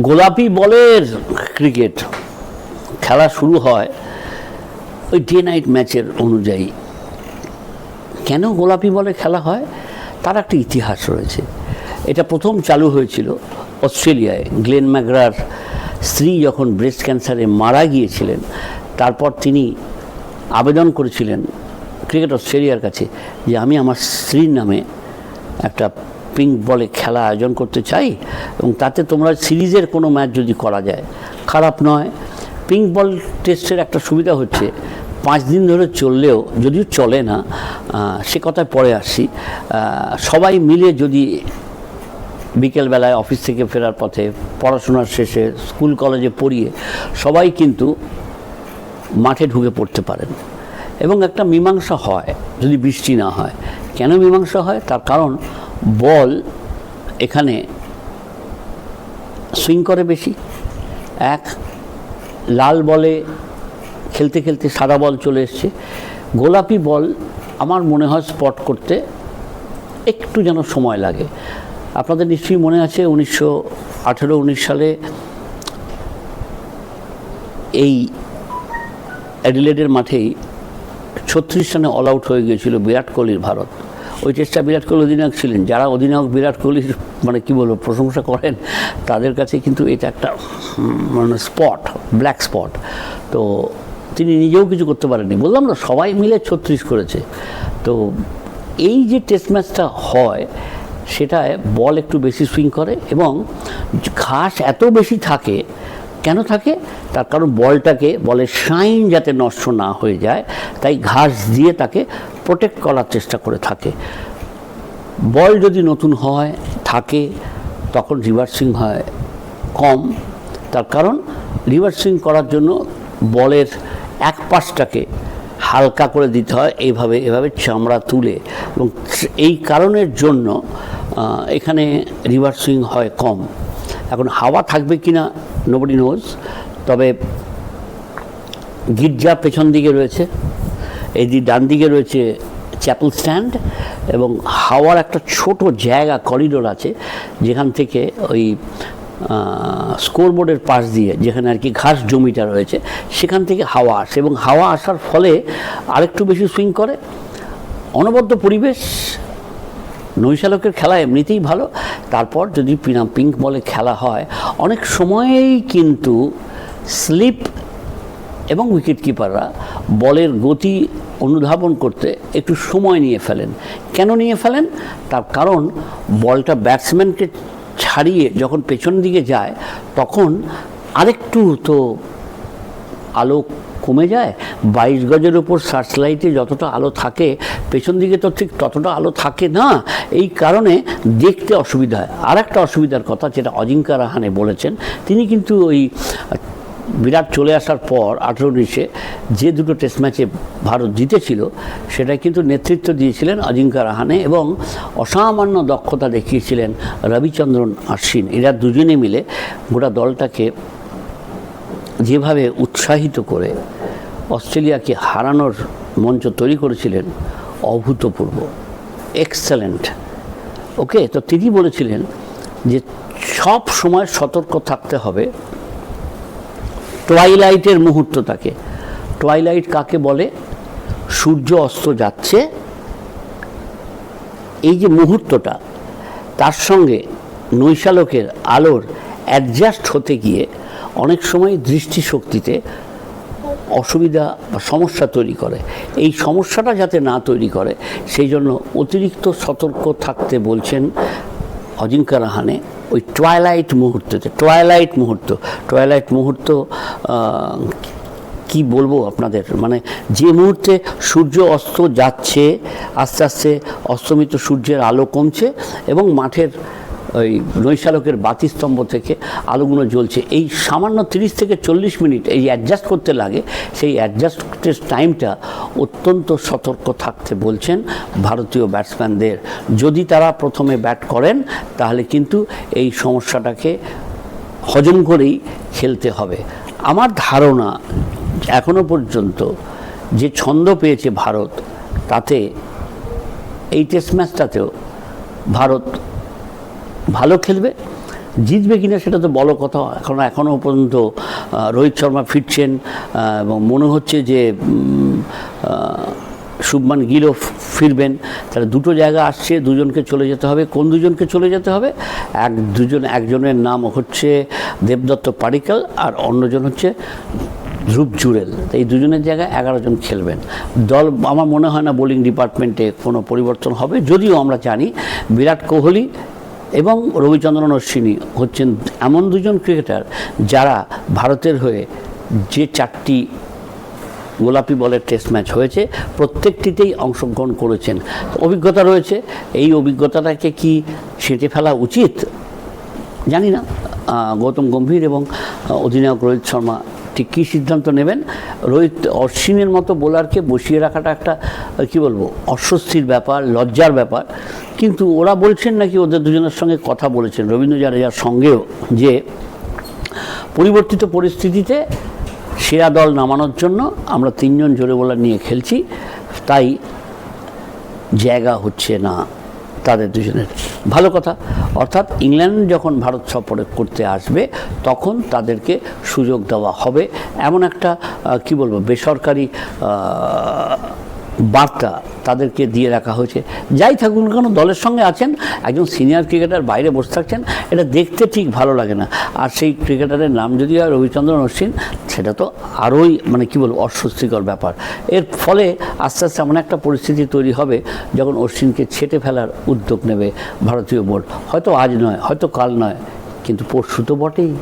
গোলাপি বলের ক্রিকেট খেলা শুরু হয় ওই ডে নাইট ম্যাচের অনুযায়ী। কেন গোলাপি বলে খেলা হয়? তার একটা ইতিহাস রয়েছে। এটা প্রথম চালু হয়েছিল অস্ট্রেলিয়ায়। গ্লেন ম্যাগরার স্ত্রী যখন ব্রেস্ট ক্যান্সারে মারা গিয়েছিলেন, তারপর তিনি আবেদন করেছিলেন ক্রিকেট অস্ট্রেলিয়ার কাছে যে আমি আমার স্ত্রীর নামে একটা পিঙ্ক বলে খেলা আয়োজন করতে চাই এবং তাতে তোমরা সিরিজের কোনো ম্যাচ যদি করা যায়, খারাপ নয়। পিঙ্ক বল টেস্টের একটা সুবিধা হচ্ছে, পাঁচ দিন ধরে চললেও যদিও চলে না সে কথায় পরে আসি সবাই মিলে যদি বিকেলবেলায় অফিস থেকে ফেরার পথে, পড়াশোনার শেষে, স্কুল কলেজে পড়িয়ে, সবাই কিন্তু মাঠে ঢুকে পড়তে পারেন। এবং একটা মীমাংসা হয়, যদি বৃষ্টি না হয়। কেন মীমাংসা হয়? তার কারণ বল এখানে সুইং করে বেশি। এক, লাল বলে খেলতে খেলতে সাদা বল চলে এসছে। গোলাপি বল আমার মনে হয় স্পট করতে একটু যেন সময় লাগে। আপনাদের নিশ্চয়ই মনে আছে উনিশশো আঠেরো, উনিশ সালে এই অ্যাডিলেডের মাঠেই ছত্রিশ রানে অল আউট হয়ে গিয়েছিল বিরাট কোহলির ভারত। ওই টেস্টটা বিরাট কোহলি অধিনায়ক ছিলেন। যারা অধিনায়ক বিরাট কোহলির মানে কি বলব, প্রশংসা করেন, তাদের কাছে কিন্তু এটা একটা মানে স্পট, ব্ল্যাক স্পট। তো তিনি নিজেও কিছু করতে পারেননি। বললাম না, সবাই মিলে ছত্রিশ করেছে। তো এই যে টেস্ট ম্যাচটা হয়, সেটায় বল একটু বেশি সুইং করে এবং ঘাস এত বেশি থাকে কেন থাকে? তার কারণ বলটাকে, বলের শাইন যাতে নষ্ট না হয়ে যায়, তাই ঘাস দিয়ে তাকে প্রোটেক্ট করার চেষ্টা করে থাকে। বল যদি নতুন হয়, থাকে, তখন রিভার্সিং হয় কম। তার কারণ রিভার্সিং করার জন্য বলের এক পাশটাকে হালকা করে দিতে হয়, এইভাবে, এভাবে চামড়া তুলে। এবং এই কারণের জন্য এখানে রিভার্সিং হয় কম। এখন হাওয়া থাকবে কি না নোবডি নোজ তবে গির্জা পেছন দিকে রয়েছে এই ডান দিকে রয়েছে চ্যাপেল স্ট্যান্ড এবং হাওয়ার একটা ছোট জায়গা করিডোর আছে, যেখান থেকে ওই স্কোরবোর্ডের পাশ দিয়ে যেখানে আর কি ঘাস জমিটা রয়েছে, সেখান থেকে হাওয়া আসে এবং হাওয়া আসার ফলে আরেকটু বেশি সুইং করে। অনবদ্য পরিবেশ নৈশালকের খেলা এমনিতেই ভালো। তারপর যদি পিনা পিঙ্ক বলে খেলা হয়, অনেক সময়েই কিন্তু স্লিপ এবং উইকেট কিপাররা বলের গতি অনুধাবন করতে একটু সময় নিয়ে ফেলেন। কেন নিয়ে ফেলেন? তার কারণ বলটা ব্যাটসম্যানকে ছাড়িয়ে যখন পেছন দিকে যায়, তখন আরেকটু তো আলো কমে যায়? বাইশ গজের ওপর সার্চ লাইটে যতটা আলো থাকে, পেছন দিকে তো ঠিক ততটা আলো থাকে না। এই কারণে দেখতে অসুবিধা হয়। আর একটা অসুবিধার কথা, যেটা অজিঙ্কা রাহানে বলেছেন, তিনি কিন্তু ওই, বিরাট চলে আসার পর আঠেরো উনিশে যে দুটো টেস্ট ম্যাচে ভারত জিতেছিল সেটা কিন্তু নেতৃত্ব দিয়েছিলেন অজিঙ্কা রাহানে এবং অসামান্য দক্ষতা দেখিয়েছিলেন রবিচন্দ্রন আশ্বিন এরা দুজনে মিলে গোটা দলটাকে যেভাবে উৎসাহিত করে অস্ট্রেলিয়াকে হারানোর মঞ্চ তৈরি করেছিলেন অভূতপূর্ব এক্সেলেন্ট ওকে তো তিনি বলেছিলেন যে সব সময় সতর্ক থাকতে হবে টুয়াইলাইটের মুহূর্তটাকে। টুয়াইলাইট কাকে বলে? সূর্য অস্ত যাচ্ছে। এই যে মুহূর্তটা, তার সঙ্গে নৈশালকের আলোর অ্যাডজাস্ট হতে গিয়ে অনেক সময় দৃষ্টিশক্তিতে অসুবিধা বা সমস্যা তৈরি করে। এই সমস্যাটা যাতে না তৈরি করে, সেই জন্য অতিরিক্ত সতর্ক থাকতে বলছেন অজিঙ্কা রাহানে ওই টয়লাইট মুহূর্ততে টয়লাইট মুহূর্ত। টয়লাইট মুহূর্ত কি বলব আপনাদের? মানে যে মুহূর্তে সূর্য অস্ত যাচ্ছে, আস্তে আস্তে অস্তমিত সূর্যের আলো কমছে এবং মাঠের ওই নৈশালকের বাতিস্তম্ভ থেকে আলোগুলো জ্বলছে। এই সামান্য তিরিশ থেকে চল্লিশ মিনিট এই অ্যাডজাস্ট করতে লাগে। সেই অ্যাডজাস্টের টাইমটা অত্যন্ত সতর্ক থাকতে বলছেন ভারতীয় ব্যাটসম্যানদের যদি তারা প্রথমে ব্যাট করেন, তাহলে কিন্তু এই সমস্যাটাকে হজম করেই খেলতে হবে। আমার ধারণা এখনও পর্যন্ত যে ছন্দ পেয়েছে ভারত, তাতে এই টেস্ট ম্যাচটাতেও ভারত ভালো খেলবে, জিতবে কিনা সেটা তো বড় কথা। এখন এখনও পর্যন্ত রোহিত শর্মা ফিরছেন এবং মনে হচ্ছে যে শুভমান গিলও ফিরবেন। তাহলে দুটো জায়গা আসছে, দুজনকে চলে যেতে হবে। কোন দুজনকে চলে যেতে হবে? এক দুজন, একজনের নাম হচ্ছে দেবদত্ত পাডিকাল আর অন্যজন হচ্ছে ধ্রুব জুরেল এই দুজনের জায়গায় এগারো জন খেলবেন। দল, আমার মনে হয় না বোলিং ডিপার্টমেন্টে কোনো পরিবর্তন হবে, যদিও আমরা জানি বিরাট কোহলি এবং রবিচন্দ্রন অশ্বিনী হচ্ছেন এমন দুজন ক্রিকেটার যারা ভারতের হয়ে যে চারটি গোলাপি বলের টেস্ট ম্যাচ হয়েছে, প্রত্যেকটিতেই অংশগ্রহণ করেছেন। অভিজ্ঞতা রয়েছে, এই অভিজ্ঞতাটাকে কি ছেঁটে ফেলা উচিত? জানি না। গৌতম গম্ভীর এবং অধিনায়ক রোহিত শর্মা ঠিক কী সিদ্ধান্ত নেবেন? রোহিত অশ্বিনের মতো বোলারকে বসিয়ে রাখাটা একটা, কি বলব, অস্বস্তির ব্যাপার, লজ্জার ব্যাপার। কিন্তু ওরা বলছেন নাকি ওদের দুজনের সঙ্গে কথা বলেছেন। রবীন্দ্র জাডেজার সঙ্গেও যে পরিবর্তিত পরিস্থিতিতে সেরা দল নামানোর জন্য আমরা তিনজন জোরে বোলার নিয়ে খেলছি, তাই জায়গা হচ্ছে না তাদের দুজনের। ভালো কথা, অর্থাৎ ইংল্যান্ড যখন ভারত সফরে করতে আসবে, তখন তাদেরকে সুযোগ দেওয়া হবে। এমন একটা কি বলব, বেসরকারি বার্তা তাদেরকে দিয়ে রাখা হয়েছে। যাই থাকুন কেন, দলের সঙ্গে আছেন, একজন সিনিয়র ক্রিকেটার বাইরে বসে থাকছেন, এটা দেখতে ঠিক ভালো লাগে না। আর সেই ক্রিকেটারের নাম যদি হয় রবিচন্দ্রন অশ্বিন, সেটা তো আরোই মানে কী বলব, অস্বস্তিকর ব্যাপার। এর ফলে আস্তে আস্তে এমন একটা পরিস্থিতি তৈরি হবে যখন অশ্বিনকে ছেটে ফেলার উদ্যোগ নেবে ভারতীয় বোর্ড। হয়তো আজ নয়, হয়তো কাল নয়, কিন্তু পরশু তো বটেই।